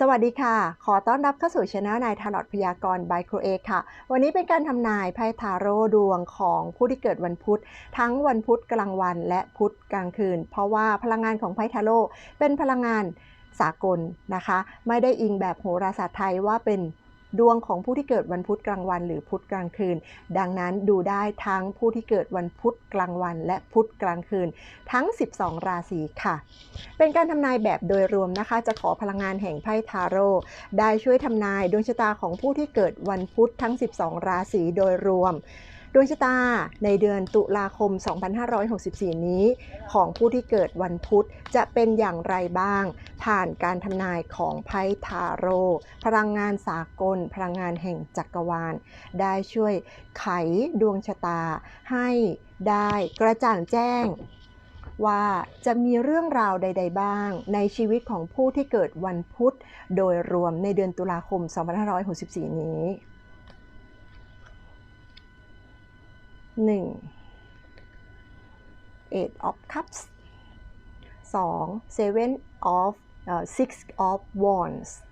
สวัสดีค่ะ ขอต้อนรับเข้าสู่ช anel นายทารอดพยากรณ์บายครูเอค่ะ วันนี้เป็นการทำนายไพ่ทาโร่ดวงของผู้ที่เกิดวันพุธ ทั้งวันพุธกลางวันและพุธกลางคืน เพราะว่าพลังงานของไพ่ทาโร่เป็นพลังงานสากลนะคะ ไม่ได้อิงแบบโหราศาสตร์ไทยว่าเป็น ดวงของผู้ที่เกิดวันพุธกลางวัน หรือพุธกลางคืน ดังนั้นดูได้ทั้งผู้ที่เกิดวันพุธกลางวัน และพุธกลางคืน ทั้ง 12 ราศีค่ะ เป็นการทำนายแบบโดยรวมนะคะ จะขอพลังงานแห่งไพ่ทาโร่ได้ช่วยทำนายดวงชะตาของผู้ที่เกิดวันพุธทั้ง 12 ราศีโดยรวมดวงชะตาในเดือนตุลาคม 2564 นี้ ของผู้ที่เกิดวันพุธจะเป็นอย่างไรบ้าง ผ่านการทำนายของไพ่ทาโร่พลังงานสากล พลังงานแห่งจักรวาล ได้ช่วยไขดวงชะตา ให้ได้กระจ่างแจ้งว่าจะมีเรื่องราวใด ๆ บ้าง ในชีวิตของผู้ที่เกิดวันพุธ โดยรวมในเดือนตุลาคม 2564 นี้ 1 Eight of Cups 2 Seven of uh, Six of Wands.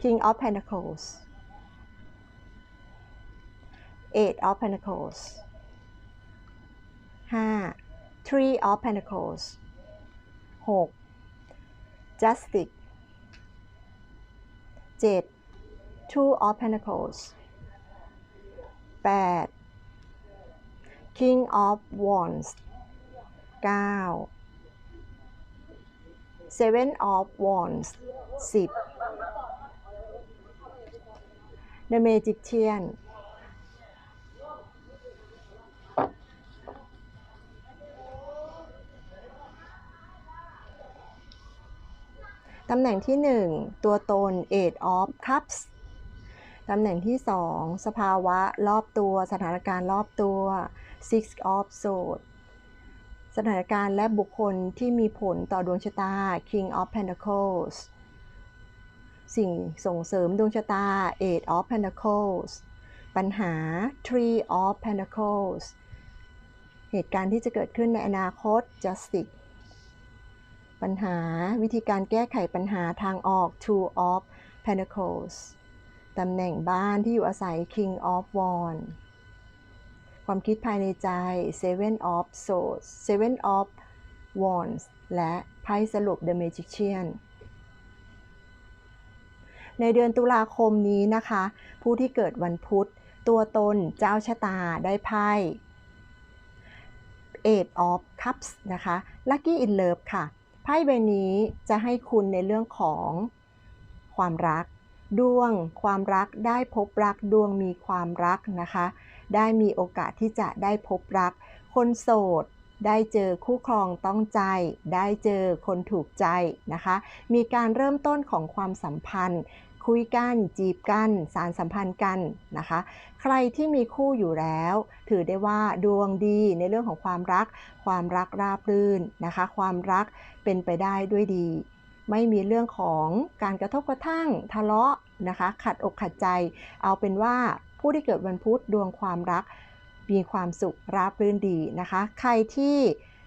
King of Pentacles. Eight of Pentacles. 5 Three of Pentacles. 6 Justice. 7 Two of Pentacles. 8 King of Wands 9 Seven of Wands 10 The Magician ตำแหน่งที่ 1 ตัวตน Eight of Cups ตำแหน่งที่ 2 สภาวะรอบตัว สถานการณ์รอบตัว Six of Swords สถานการณ์และบุคคลที่มีผลต่อดวงชะตา King of Pentacles สิ่งส่งเสริมดวงชะตา Eight of Pentacles ปัญหา Three of Pentacles เหตุการณ์ที่จะเกิดขึ้นในอนาคต Justice ปัญหาวิธีการแก้ไขปัญหาทางออก Two of Pentacles ตำแหน่งบ้านที่อยู่อาศัย King of Wands ความคิดภายในใจ Seven of Swords Seven of Wands และไพ่สรุป The Magician ในเดือนตุลาคมนี้นะคะ ผู้ที่เกิดวันพุธ ตัวตนเจ้าชะตาได้ไพ่ Eight of Cups นะคะ Lucky in Love ค่ะ ไพ่ใบนี้จะให้คุณในเรื่องของความรัก ดวงความรักได้พบรักดวงมีความรักนะคะ ได้มีโอกาสที่จะได้พบรัก คนโสด ได้เจอคู่ครองต้องใจ ได้เจอคนถูกใจนะคะ มีการเริ่มต้นของความสัมพันธ์ คุยกัน จีบกัน สารสัมพันธ์กันนะคะ ใครที่มีคู่อยู่แล้ว ถือได้ว่าดวงดีในเรื่องของความรัก ความรักราบรื่นนะคะ ความรักเป็นไปได้ด้วยดีไม่มีเรื่องของการกระทบกระทั่งทะเลาะนะคะ ขัดอกขัดใจ เอาเป็นว่า ผู้ที่เกิดวันพุธดวงความรัก มีความสุขราบรื่นดีนะคะ ใครที่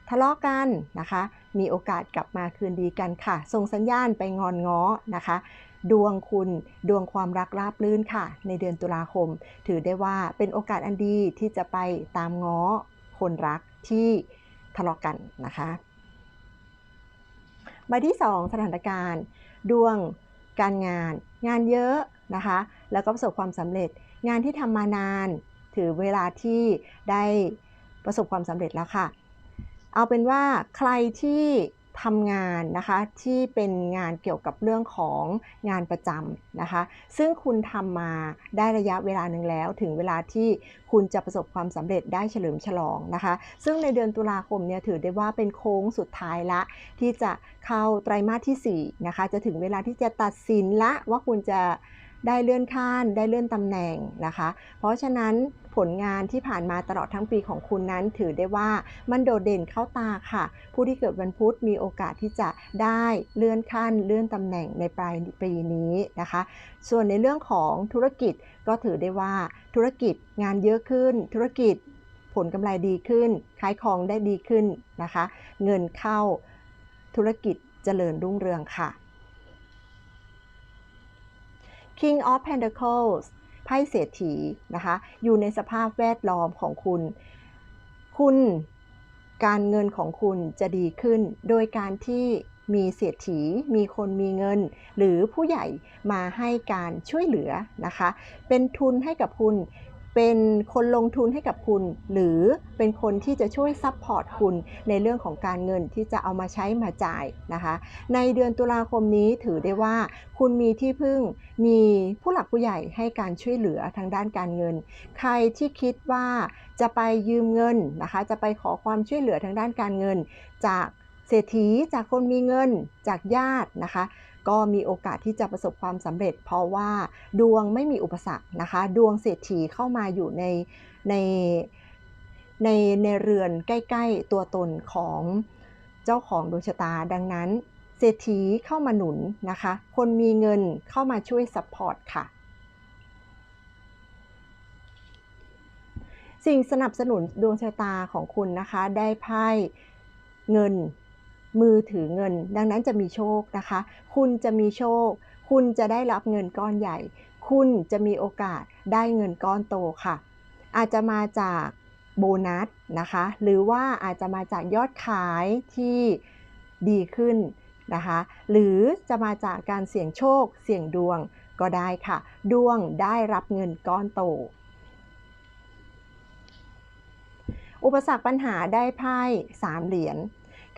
ทะเลาะกันนะคะ มีโอกาสกลับมาคืนดีกันค่ะ ส่งสัญญาณไปงอนง้อนะคะ ดวงคุณดวงความรักราบรื่นค่ะ ในเดือนตุลาคม ถือได้ว่าเป็นโอกาสอันดีที่จะไปตามง้อคนรักที่ทะเลาะกันนะคะใบที่ 2 สถานการณ์ ดวงการงาน งานเยอะนะคะ แล้วก็ประสบความสำเร็จ งานที่ทำมานาน ถือเวลาที่ได้ประสบความสำเร็จแล้วค่ะ เอาเป็นว่าใครที่ทำงานนะคะที่เป็นงานเกี่ยวกับเรื่องของงานประจำนะคะ ซึ่งคุณทำมาได้ระยะเวลาหนึ่งแล้ว ถึงเวลาที่คุณจะประสบความสำเร็จได้เฉลิมฉลองนะคะ ซึ่งในเดือนตุลาคมเนี่ยถือได้ว่าเป็นโค้งสุดท้ายละ ที่จะเข้าไตรมาสที่4นะคะจะถึงเวลาที่จะตัดสินละว่าคุณจะ ได้เลื่อนขั้นได้เลื่อนตำแหน่งนะคะ เพราะฉะนั้นผลงานที่ผ่านมาตลอดทั้งปีของคุณนั้น ถือได้ว่ามันโดดเด่นเข้าตาค่ะ ผู้ที่เกิดวันพุธมีโอกาสที่จะได้เลื่อนขั้น เลื่อนตำแหน่งในปลายปีนี้นะคะ ส่วนในเรื่องของธุรกิจก็ถือได้ว่าธุรกิจงานเยอะขึ้น ธุรกิจผลกำไรดีขึ้น ขายของได้ดีขึ้นนะคะ เงินเข้าธุรกิจเจริญรุ่งเรืองค่ะ King of Pentacles ไพ่เศรษฐีนะคะ อยู่ในสภาพแวดล้อมของคุณ คุณการเงินของคุณจะดีขึ้น โดยการที่มีเศรษฐี มีคนมีเงิน หรือผู้ใหญ่มาให้การช่วยเหลือนะคะ เป็นทุนให้กับคุณ เป็นคนลงทุนให้กับคุณ หรือเป็นคนที่จะช่วยซัพพอร์ตคุณในเรื่องของการเงินที่จะเอามาใช้มาจ่ายนะคะ ในเดือนตุลาคมนี้ถือได้ว่าคุณมีที่พึ่งมีผู้หลักผู้ใหญ่ให้การช่วยเหลือทางด้านการเงิน ใครที่คิดว่าจะไปยืมเงินนะคะ จะไปขอความช่วยเหลือทางด้านการเงิน จากเศรษฐีจากคนมีเงินจากญาตินะคะ ก็มีโอกาสที่จะประสบความสำเร็จ เพราะว่าดวงไม่มีอุปสรรคนะคะ ดวงเศรษฐีเข้ามาอยู่ในในในในเรือนใกล้ๆตัวตนของเจ้าของดวงชะตา ดังนั้นเศรษฐีเข้ามาหนุนนะคะ คนมีเงินเข้ามาช่วยซัพพอร์ตค่ะ สิ่งสนับสนุนดวงชะตาของคุณนะคะ ได้ไพ่เงิน มือถือเงิน ดังนั้นจะมีโชคนะคะ คุณจะมีโชค คุณจะได้รับเงินก้อนใหญ่ คุณจะมีโอกาสได้เงินก้อนโตค่ะ อาจจะมาจากโบนัสนะคะ หรือว่าอาจจะมาจากยอดขายที่ดีขึ้นนะคะ หรือจะมาจากการเสี่ยงโชค เสี่ยงดวงก็ได้ค่ะ ดวงได้รับเงินก้อนโต อุปสรรคปัญหาได้ไพ่สามเหรียญ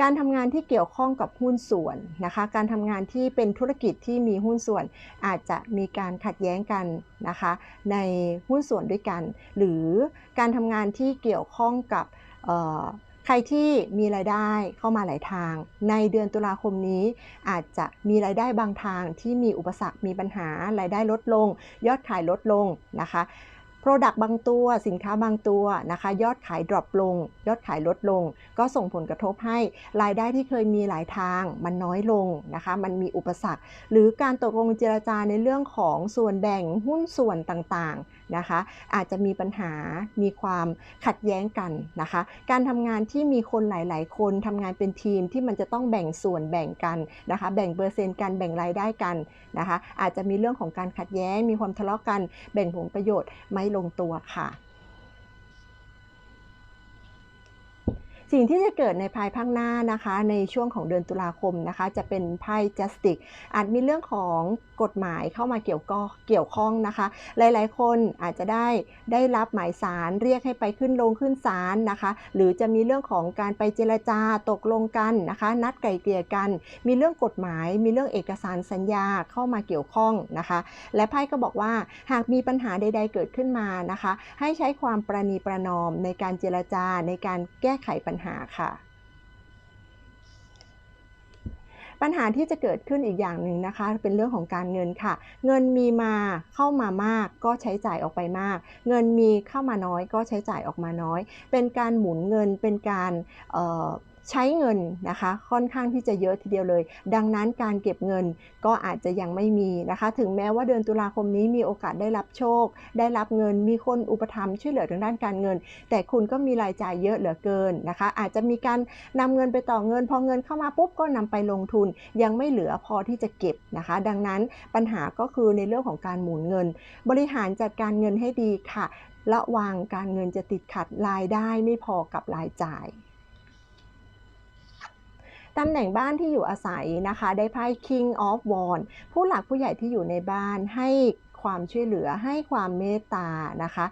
การทำงานที่เกี่ยวข้องกับหุ้นส่วนนะคะ การทำงานที่เป็นธุรกิจที่มีหุ้นส่วน อาจจะมีการขัดแย้งกันนะคะ ในหุ้นส่วนด้วยกัน หรือการทำงานที่เกี่ยวข้องกับใครที่มีรายได้เข้ามาหลายทาง ในเดือนตุลาคมนี้ อาจจะมีรายได้บางทางที่มีอุปสรรคมีปัญหารายได้ลดลง ยอดขายลดลงนะคะ Product บางตัวสินค้าบางตัวนะคะ ยอดขายดรอปลง ยอดขายลดลง ก็ส่งผลกระทบให้รายได้ที่เคยมีหลายทาง มันน้อยลงนะคะ มันมีอุปสรรค หรือการตกลงเจรจาในเรื่องของส่วนแบ่งหุ้นส่วนต่างๆ นะคะ อาจจะมีปัญหามีความขัดแย้งกันนะคะ การทำงานที่มีคนหลาย ๆ คนทำงานเป็นทีมที่มันจะต้องแบ่งส่วนแบ่งกันนะคะ แบ่งเปอร์เซ็นต์กันแบ่งรายได้กันนะคะ อาจจะมีเรื่องของการขัดแย้ง มีความทะเลาะกัน แบ่งผลประโยชน์ไม่ลงตัวค่ะ สิ่งที่จะเกิดในภายภาคหน้านะคะในช่วงของเดือนตุลาคมนะคะ จะเป็นไพ่ justice อาจมีเรื่องของกฎหมายเข้ามาเกี่ยวก็เกี่ยวข้องนะคะ หลายๆ คนอาจจะได้ได้รับหมายสารเรียกให้ไปขึ้นลงขึ้นศาลนะคะ หรือจะมีเรื่องของการไปเจรจาตกลงกันนะคะ นัดไกล่เกลี่ยกัน มีเรื่องกฎหมาย มีเรื่องเอกสารสัญญาเข้ามาเกี่ยวข้องนะคะ และไพ่ก็บอกว่าหากมีปัญหาใด ๆ เกิดขึ้นมานะคะ ให้ใช้ความประนีประนอมในการเจรจาในการแก้ไขปัญญหาค่ะ ปัญหาที่จะเกิดขึ้นอีกอย่างหนึ่งนะคะ เป็นเรื่องของการเงินค่ะ เงินมีมาเข้ามามากก็ใช้จ่ายออกไปมาก เงินมีเข้ามาน้อยก็ใช้จ่ายออกมาน้อย เป็นการหมุนเงินเป็นการ ใช้เงินนะคะค่อนข้างที่จะเยอะทีเดียวเลย ดังนั้นการเก็บเงินก็อาจจะยังไม่มีนะคะ ถึงแม้ว่าเดือนตุลาคมนี้มีโอกาสได้รับโชค ได้รับเงินมีคนอุปถัมภ์ช่วยเหลือทางด้านการเงิน แต่คุณก็มีรายจ่ายเยอะเหลือเกินนะคะ อาจจะมีการนำเงินไปต่อเงิน พอเงินเข้ามาปุ๊บก็นำไปลงทุน ยังไม่เหลือพอที่จะเก็บนะคะ ดังนั้นปัญหาก็คือในเรื่องของการหมุนเงิน บริหารจัดการเงินให้ดีค่ะระวังการเงินจะติดขัดรายได้ไม่พอกับรายจ่าย ตำแหน่งบ้านที่อยู่อาศัยนะคะ ได้ไพ่ King of Wands ผู้หลักผู้ใหญ่ที่อยู่ในบ้านให้ความช่วยเหลือให้ความเมตตานะคะ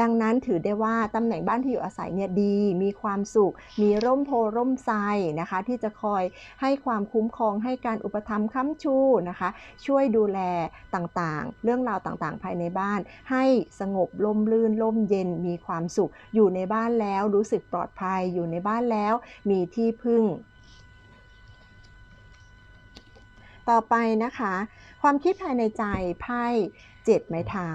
ดังนั้นถือได้ว่าตำแหน่งบ้านที่อยู่อาศัยเนี่ยดี มีความสุข มีร่มโพร่มไทรนะคะ ที่จะคอยให้ความคุ้มครองให้การอุปถัมภ์ค้ำชูนะคะ ช่วยดูแลต่างๆ เรื่องราวต่างๆ ภายในบ้าน ให้สงบล่มลื่นล่มเย็นมีความสุข อยู่ในบ้านแล้วรู้สึกปลอดภัยอยู่ในบ้านแล้ว มีที่พึ่ง ต่อไปนะคะ ความคิดภายในใจไพ่เจ็ดไม้เท้า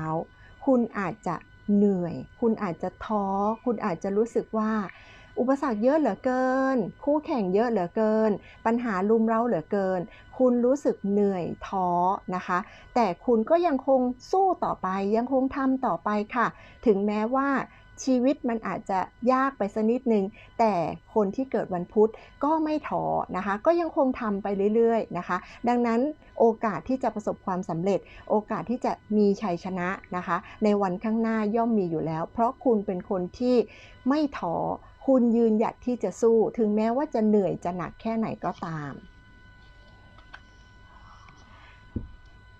คุณอาจจะเหนื่อย คุณอาจจะท้อ คุณอาจจะรู้สึกว่า อุปสรรคเยอะเหลือเกิน คู่แข่งเยอะเหลือเกิน ปัญหาลุมเร้าเหลือเกิน คุณรู้สึกเหนื่อยท้อนะคะ แต่คุณก็ยังคงสู้ต่อไป ยังคงทำต่อไปค่ะ ถึงแม้ว่า ชีวิตมันอาจจะยากไปสักนิดนึง แต่คนที่เกิดวันพุธก็ไม่ท้อนะคะ ก็ยังคงทำไปเรื่อยๆนะคะ ดังนั้นโอกาสที่จะประสบความสำเร็จ โอกาสที่จะมีชัยชนะนะคะ ในวันข้างหน้าย่อมมีอยู่แล้ว เพราะคุณเป็นคนที่ไม่ท้อคุณยืนหยัดที่จะสู้ ถึงแม้ว่าจะเหนื่อยจะหนักแค่ไหนก็ตาม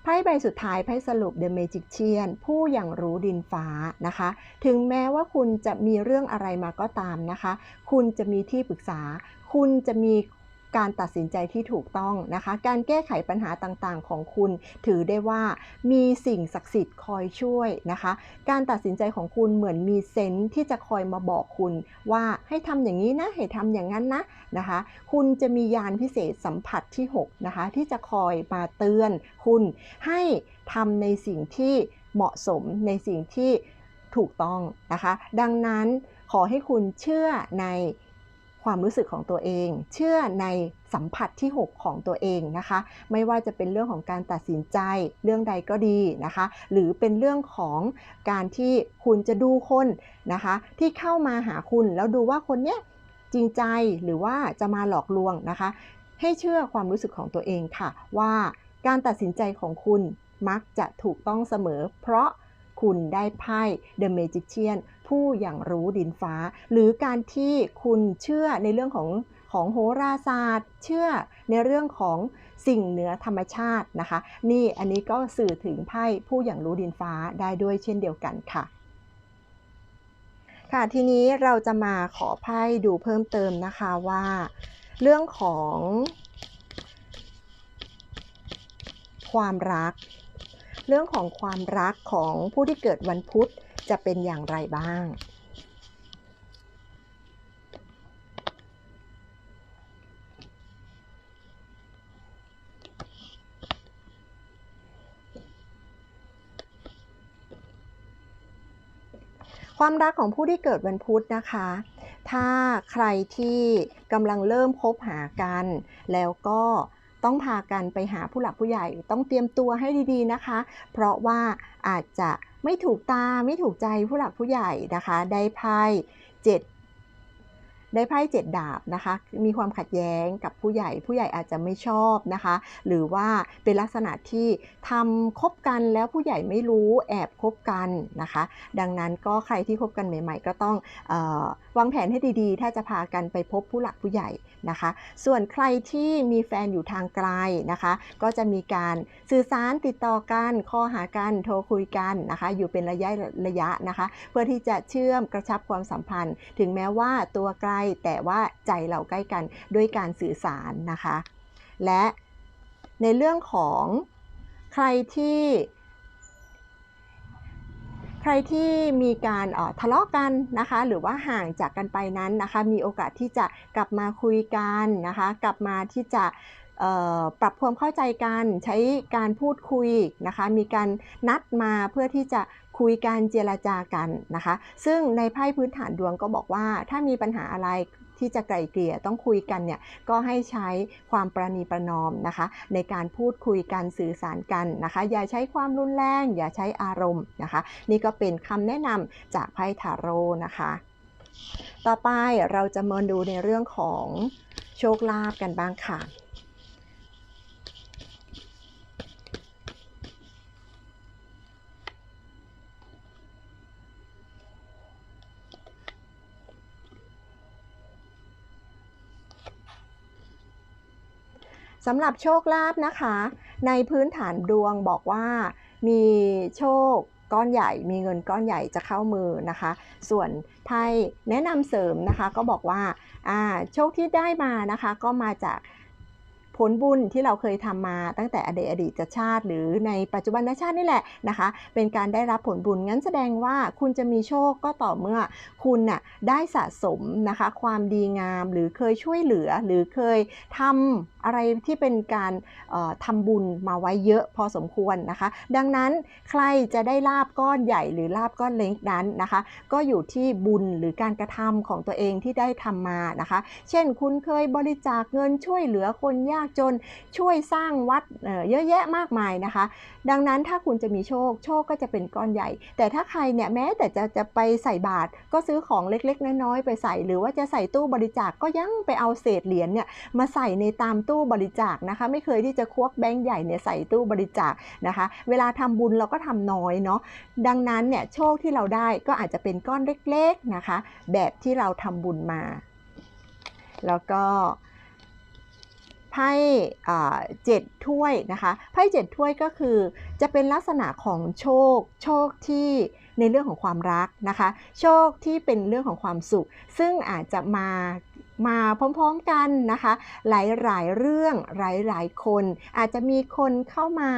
ไพ่ใบสุดท้ายไพ่สรุป The Magician ผู้อย่างรู้ดินฟ้านะคะ ถึงแม้ว่าคุณจะมีเรื่องอะไรมาก็ตามนะคะ คุณจะมีที่ปรึกษา คุณจะมี การตัดสินใจที่ถูกต้องนะคะ การแก้ไขปัญหาต่างๆ ของคุณ ถือได้ว่ามีสิ่งศักดิ์สิทธิ์คอยช่วยนะคะ การตัดสินใจของคุณเหมือนมีเซนส์ที่จะคอยมาบอกคุณ ว่าให้ทำอย่างนี้นะให้ทำอย่างนั้นนะนะคะ คุณจะมียานพิเศษสัมผัสที่6นะคะที่จะคอยมาเตือนคุณให้ทำในสิ่งที่เหมาะสมในสิ่งที่ถูกต้องนะคะ ดังนั้นขอให้คุณเชื่อใน ความรู้สึกของตัวเอง เชื่อในสัมผัสที่ 6 ของตัวเองนะคะ ไม่ว่าจะเป็นเรื่องของการตัดสินใจเรื่องใดก็ดีนะคะ หรือเป็นเรื่องของการที่คุณจะดูคนนะคะ ที่เข้ามาหาคุณแล้วดูว่าคนเนี้ยจริงใจหรือว่าจะมาหลอกลวงนะคะ ให้เชื่อความรู้สึกของตัวเองค่ะ ว่าการตัดสินใจของคุณมักจะถูกต้องเสมอ เพราะ คุณได้ไพ่ The Magician ผู้อย่างรู้ดินฟ้า หรือการที่คุณเชื่อในเรื่องของของโหราศาสตร์ เชื่อในเรื่องของสิ่งเหนือธรรมชาตินะคะ นี่อันนี้ก็สื่อถึงไพ่ผู้อย่างรู้ดินฟ้าได้ด้วยเช่นเดียวกันค่ะค่ะทีนี้เราจะมาขอไพ่ดูเพิ่มเติมนะคะว่า เรื่องของ ความรัก เรื่องของความรักของผู้ที่เกิดวันพุธจะเป็นอย่างไรบ้าง ความรักของผู้ที่เกิดวันพุธนะคะถ้าใครที่กำลังเริ่มคบหากัน แล้วก็ ต้องพากันไปหาผู้หลักผู้ใหญ่ต้องเตรียมตัวให้ดีๆนะคะ เพราะว่าอาจจะไม่ถูกตาไม่ถูกใจผู้หลักผู้ใหญ่นะคะ ได้ไพ่เจ็ดได้ไพ่เจ็ดดาบนะคะ มีความขัดแย้งกับผู้ใหญ่ ผู้ใหญ่อาจจะไม่ชอบนะคะ หรือว่าเป็นลักษณะที่ทำคบกันแล้วผู้ใหญ่ไม่รู้แอบคบกันนะคะ ดังนั้นก็ใครที่คบกันใหม่ ๆ ก็ต้องออวางแผนให้ดีๆ ถ้าจะพากันไปพบผู้หลักผู้ใหญ่ นะคะ ส่วนใครที่มีแฟนอยู่ทางไกลนะคะ ก็จะมีการสื่อสารติดต่อกัน ข้อหากันโทรคุยกันนะคะ อยู่เป็นระยะระยะนะคะ เพื่อที่จะเชื่อมกระชับความสัมพันธ์ ถึงแม้ว่าตัวไกลแต่ว่าใจเราใกล้กันด้วยการสื่อสารนะคะ และในเรื่องของใครที่ ใครที่มีการทะเลาะกันนะคะ หรือว่าห่างจากกันไปนั้นนะคะ มีโอกาสที่จะกลับมาคุยกันนะคะ กลับมาที่จะปรับความเข้าใจกันใช้การพูดคุยนะคะ มีการนัดมาเพื่อที่จะคุยกันเจรจากันนะคะ ซึ่งในไพ่พื้นฐานดวงก็บอกว่าถ้ามีปัญหาอะไร ที่จะไกลเกลี่ยต้องคุยกันเนี่ยก็ให้ใช้ความประนีประนอมนะคะ ในการพูดคุยกันสื่อสารกันนะคะ อย่าใช้ความรุนแรง อย่าใช้อารมณ์นะคะ นี่ก็เป็นคำแนะนำจากไพ่ทาโร่นะคะ ต่อไปเราจะมาดูในเรื่องของโชคลาภกันบ้างค่ะ สำหรับโชคลาภนะคะ ในพื้นฐานดวงบอกว่ามีโชคก้อนใหญ่ มีเงินก้อนใหญ่จะเข้ามือนะคะ ส่วนไพ่แนะนำเสริมนะคะก็บอกว่าโชคที่ได้มานะคะ ก็มาจาก ผลบุญที่เราเคยทำมาตั้งแต่อดีตอดีตชาติ หรือในปัจจุบันชาตินี่แหละนะคะ เป็นการได้รับผลบุญงั้นแสดงว่าคุณจะมีโชคก็ต่อเมื่อคุณน่ะได้สะสมนะคะความดีงามหรือเคยช่วยเหลือหรือเคยทำอะไรที่เป็นการทำบุญมาไว้เยอะพอสมควรนะคะ ดังนั้นใครจะได้ลาบก้อนใหญ่หรือลาบก้อนเล็กนั้นนะคะ ก็อยู่ที่บุญหรือการกระทำของตัวเองที่ได้ทำมานะคะ เช่นคุณเคยบริจาคเงินช่วยเหลือคนยากากจนช่วยสร้างวัดเยอะแยะมากมายนะคะ ดังนั้นถ้าคุณจะมีโชคโชคก็จะเป็นก้อนใหญ่ แต่ถ้าใครเนี่ยแม้แต่จะจะไปใส่บาตรก็ซื้อของเล็กๆน้อยๆไปใส่ หรือว่าจะใส่ตู้บริจาคก็ยังไปเอาเศษเหรียญเนี่ยมาใส่ในตามตู้บริจาคนะคะ ไม่เคยที่จะควักแบงค์ใหญ่เนี่ยใส่ตู้บริจาคนะคะ เวลาทำบุญเราก็ทำน้อยเนาะดังนั้นเนี่ยโชคที่เราได้ก็อาจจะเป็นก้อนเล็กๆนะคะ แบบที่เราทำบุญมา แล้วก็ ไพ่เจ็ดถ้วยนะคะไพ่เจ็ดถ้วยก็คือ จะเป็นลักษณะของโชค โชคที่ในเรื่องของความรักนะคะ โชคที่เป็นเรื่องของความสุข ซึ่งอาจจะมามาพร้อมๆกันนะคะ หลายๆเรื่องหลายๆคน อาจจะมีคนเข้ามา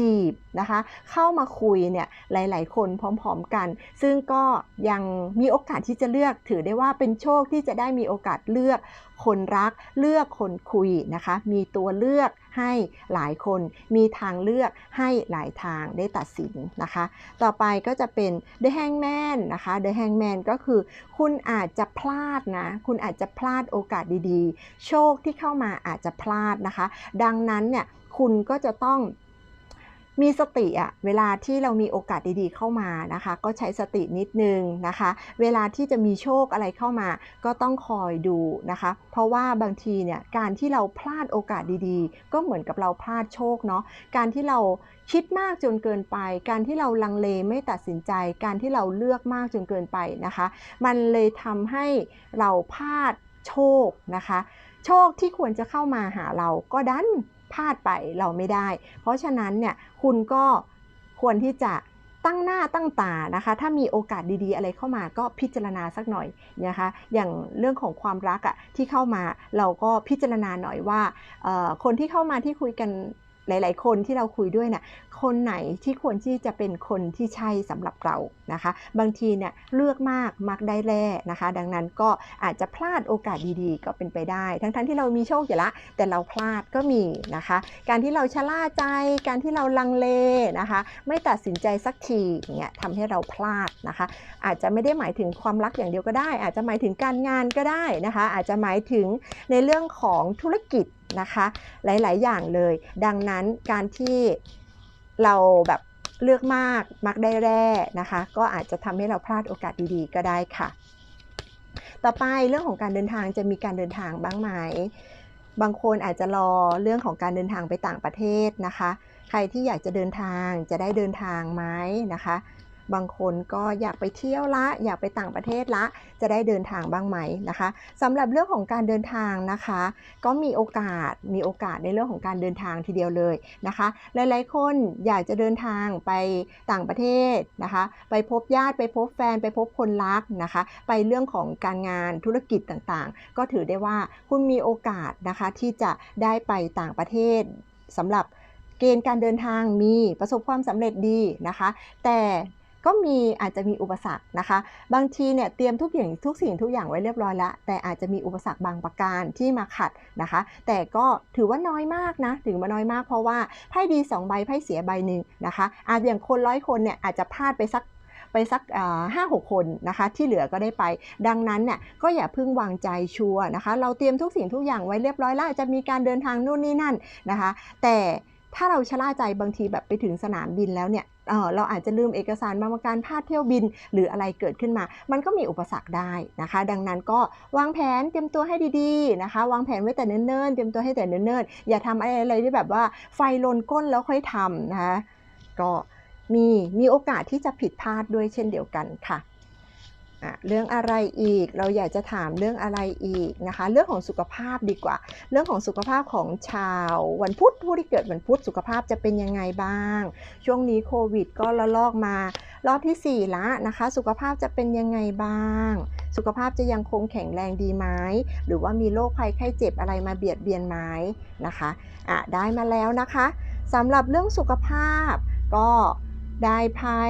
จีบนะคะ เข้ามาคุยเนี่ยหลาย ๆ คนพร้อม ๆ กัน ซึ่งก็ยังมีโอกาสที่จะเลือกถือได้ว่าเป็นโชคที่จะได้มีโอกาสเลือกคนรักเลือกคนคุยนะคะ มีตัวเลือกให้หลายคน มีทางเลือกให้หลายทางได้ตัดสินนะคะ ต่อไปก็จะเป็น The Hangman นะคะ The Hangman ก็คือคุณอาจจะพลาดนะ คุณอาจจะพลาดโอกาสดีๆ โชคที่เข้ามาอาจจะพลาดนะคะ ดังนั้นเนี่ยคุณก็จะต้อง มีสติอะเวลาที่เรามีโอกาสดีๆเข้ามานะคะ ก็ใช้สตินิดนึงนะคะ เวลาที่จะมีโชคอะไรเข้ามา ก็ต้องคอยดูนะคะ เพราะว่าบางทีเนี่ยการที่เราพลาดโอกาสดีๆ ก็เหมือนกับเราพลาดโชคเนาะการที่เราคิดมากจนเกินไป การที่เราลังเลไม่ตัดสินใจ การที่เราเลือกมากจนเกินไปนะคะ มันเลยทำให้เราพลาดโชคนะคะ โชคที่ควรจะเข้ามาหาเราก็ดัน พลาดไปเราไม่ได้ เพราะฉะนั้นเนี่ยคุณก็ควรที่จะตั้งหน้าตั้งตานะคะ ถ้ามีโอกาสดีๆ อะไรเข้ามาก็พิจารณาสักหน่อยนะคะ อย่างเรื่องของความรักอะที่เข้ามาเราก็พิจารณาหน่อยว่าคนที่เข้ามาที่คุยกัน หลาย ๆ คนที่เราคุยด้วยเนี่ยคนไหนที่ควรที่จะเป็นคนที่ใช่สำหรับเรานะคะ บางทีเนี่ยเลือกมากมักได้แร่นะคะ ดังนั้นก็อาจจะพลาดโอกาสดีๆ ก็เป็นไปได้ ทั้งๆทที่เรามีโชคอยู่ละ แต่เราพลาดก็มีนะคะ การที่เราชะล่าใจ การที่เราลังเลนะคะ ไม่ตัดสินใจสักทีอย่างเงี้ยทำให้เราพลาดนะคะ อาจจะไม่ได้หมายถึงความรักอย่างเดียวก็ได้ อาจจะหมายถึงการงานก็ได้นะคะ อาจจะหมายถึงในเรื่องของธุรกิจ นะคะหลาย ๆ อย่างเลย ดังนั้นการที่เราแบบเลือกมากมักได้แร่นะคะ ก็อาจจะทำให้เราพลาดโอกาสดีๆ ก็ได้ค่ะ ต่อไปเรื่องของการเดินทางจะมีการเดินทางบ้างไหมบางคนอาจจะรอเรื่องของการเดินทางไปต่างประเทศนะคะ ใครที่อยากจะเดินทางจะได้เดินทางไหมนะคะ บางคนก็อยากไปเที่ยวละ อยากไปต่างประเทศละ จะได้เดินทางบ้างไหมนะคะสำหรับเรื่องของการเดินทางนะคะ ก็มีโอกาสมีโอกาสในเรื่องของการเดินทางทีเดียวเลยนะคะ หลายๆ คนอยากจะเดินทางไปต่างประเทศนะคะ ไปพบญาติไปพบแฟนไปพบคนรักนะคะ ไปเรื่องของการงานธุรกิจต่างๆ ก็ถือได้ว่าคุณมีโอกาสนะคะที่จะได้ไปต่างประเทศสำหรับเกณฑ์การเดินทางมีประสบความสำเร็จดีนะคะ แต่ ก็มีอาจจะมีอุปสรรคนะคะ บางทีเนี่ยเตรียมทุกอย่างทุกสิ่งทุกอย่างไว้เรียบร้อยแล้ว แต่อาจจะมีอุปสรรคบางประการที่มาขัดนะคะ แต่ก็ถือว่าน้อยมากนะถือว่าน้อยมากเพราะว่าไพ่ดี 2 ใบไพ่เสียใบหนึ่งนะคะอาจอย่างคนร้อยคนเนี่ยอาจจะพลาดไปสักไปสักห้าหกคนนะคะ ที่เหลือก็ได้ไป ดังนั้นเนี่ยก็อย่าเพิ่งวางใจชัวร์นะคะ เราเตรียมทุกสิ่งทุกอย่างไว้เรียบร้อยแล้วอาจจะมีการเดินทางนู่นนี่นั่นนะคะ แต่ ถ้าเราชะล่าใจบางทีแบบไปถึงสนามบินแล้วเนี่ยเเราอาจจะลืมเอกสารบางประการพลาดเที่ยวบิน หรืออะไรเกิดขึ้นมา มันก็มีอุปสรรคได้นะคะ ดังนั้นก็วางแผนเตรียมตัวให้ดีๆนะคะ วางแผนไว้แต่เนิ่นๆเตรียมตัวให้แต่เนิ่นๆอย่าทำอะไรที่แบบว่าไฟลนก้นแล้วค่อยทำนะคะก็มีมีโอกาสที่จะผิดพลาดด้วยเช่นเดียวกันค่ะ เรื่องอะไรอีก เราอยากจะถามเรื่องอะไรอีกนะคะ เรื่องของสุขภาพดีกว่า เรื่องของสุขภาพของชาววันพุธผู้ที่เกิดวันพุธสุขภาพจะเป็นยังไงบ้าง ช่วงนี้โควิด ก็ระลอกมารอบที่ 4 ละนะคะ สุขภาพจะเป็นยังไงบ้าง สุขภาพจะยังคงแข็งแรงดีไหมหรือว่ามีโรคภัยไข้เจ็บอะไรมาเบียดเบียนไหมนะคะอะได้มาแล้วนะคะสำหรับเรื่องสุขภาพก็ได้ไพ่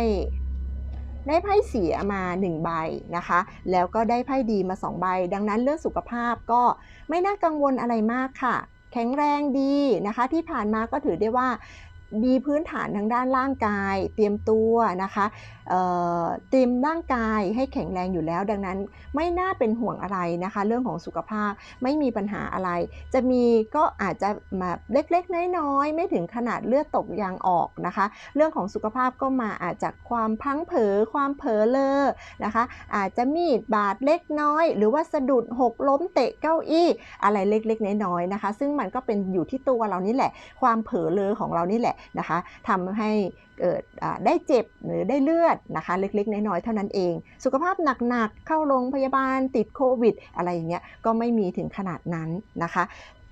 ได้ไพ่เสียมา1ใบนะคะ แล้วก็ได้ไพ่ดีมา2ใบ ดังนั้นเรื่องสุขภาพก็ไม่น่ากังวลอะไรมากค่ะ แข็งแรงดีนะคะ ที่ผ่านมาก็ถือได้ว่า มีพื้นฐานทางด้านร่างกาย เตรียมตัวนะคะเตรียมร่างกายให้แข็งแรงอยู่แล้ว ดังนั้นไม่น่าเป็นห่วงอะไรนะคะ เรื่องของสุขภาพไม่มีปัญหาอะไร จะมีก็อาจจะมาเล็กๆ น้อยๆ ไม่ถึงขนาดเลือดตกยางออกนะคะ เรื่องของสุขภาพก็มาอาจจากความพังเผลอความเผลอเลอนะคะ อาจจะมีดบาดเล็กน้อย หรือว่าสะดุดหกล้มเตะเก้าอี้ อะไรเล็กๆ น้อยๆนะคะ ซึ่งมันก็เป็นอยู่ที่ตัวเรานี่แหละ ความเผลอเลอของเรานี่แหละนะคะทำให้เกิดได้เจ็บหรือได้เลือดนะคะเล็กๆ น้อยๆเท่านั้นเอง สุขภาพหนักๆ เข้าโรงพยาบาลติดโควิด อะไรอย่างเงี้ยก็ไม่มีถึงขนาดนั้นนะคะ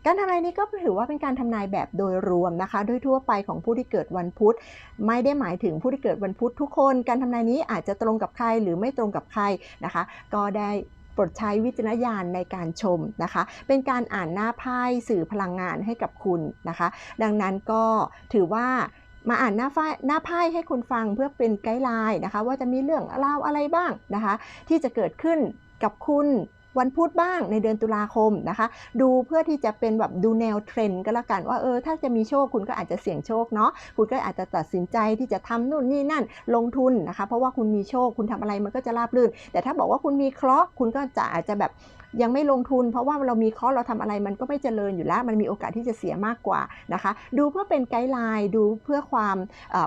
การทำนายนี้ก็ถือว่าเป็นการทำนายแบบโดยรวมนะคะ โดยทั่วไปของผู้ที่เกิดวันพุธ ไม่ได้หมายถึงผู้ที่เกิดวันพุธทุกคน การทำนายนี้อาจจะตรงกับใครหรือไม่ตรงกับใครนะคะ ก็ได้ ปรดใช้วิจารณญาณในการชมนะคะ เป็นการอ่านหน้าไพ่สื่อพลังงานให้กับคุณนะคะ ดังนั้นก็ถือว่ามาอ่านหน้าไพ่หน้าไพ่ให้คุณฟังเพื่อเป็นไกด์ไลน์นะคะ ว่าจะมีเรื่องราวอะไรบ้างนะคะ ที่จะเกิดขึ้นกับคุณ วันพุธบ้างในเดือนตุลาคมนะคะ ดูเพื่อที่จะเป็นแบบดูแนวเทรนด์ก็แล้วกันว่าเออถ้าจะมีโชคคุณก็อาจจะเสี่ยงโชคเนาะคุณก็อาจจะตัดสินใจที่จะทำนู่นนี่นั่นลงทุนนะคะ เพราะว่าคุณมีโชคคุณทำอะไรมันก็จะราบรื่น แต่ถ้าบอกว่าคุณมีเคราะห์คุณก็จะอาจจะแบบ ยังไม่ลงทุน เพราะว่าเรามีเคราะห์เราทำอะไรมันก็ไม่เจริญอยู่แล้ว มันมีโอกาสที่จะเสียมากกว่านะคะ ดูเพื่อเป็นไกด์ไลน์ดูเพื่อความ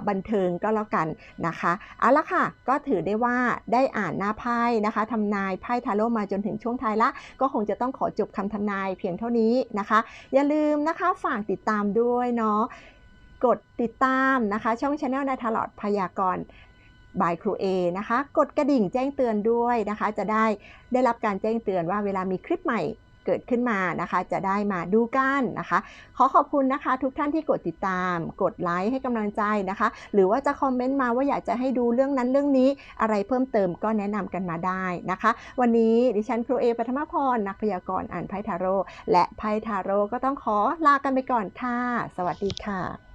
บันเทิงก็แล้วกันนะคะเอาละค่ะก็ถือได้ว่าได้อ่านหน้าไพ่นะคะทำนายไพ่ทาโร่มาจนถึงช่วงท้ายละ ก็คงจะต้องขอจบคำทำนายเพียงเท่านี้นะคะ อย่าลืมนะคะฝากติดตามด้วยเนาะกดติดตามนะคะ ช่องชาแนลนายทลอดพยากรณ์ บายครูเอนะคะ กดกระดิ่งแจ้งเตือนด้วยนะคะ จะได้ได้รับการแจ้งเตือนว่าเวลามีคลิปใหม่เกิดขึ้นมานะคะ จะได้มาดูกันนะคะ ขอขอบคุณนะคะ ทุกท่านที่กดติดตาม กดไลค์ให้กำลังใจนะคะ หรือว่าจะคอมเมนต์มาว่าอยากจะให้ดูเรื่องนั้นเรื่องนี้อะไรเพิ่มเติมก็แนะนำกันมาได้นะคะ วันนี้ดิฉันครูเอปฐมพร นักพยากรณ์อ่านไพ่ทาโร่และไพ่ทาโร่ก็ต้องขอลากันไปก่อนค่ะ สวัสดีค่ะ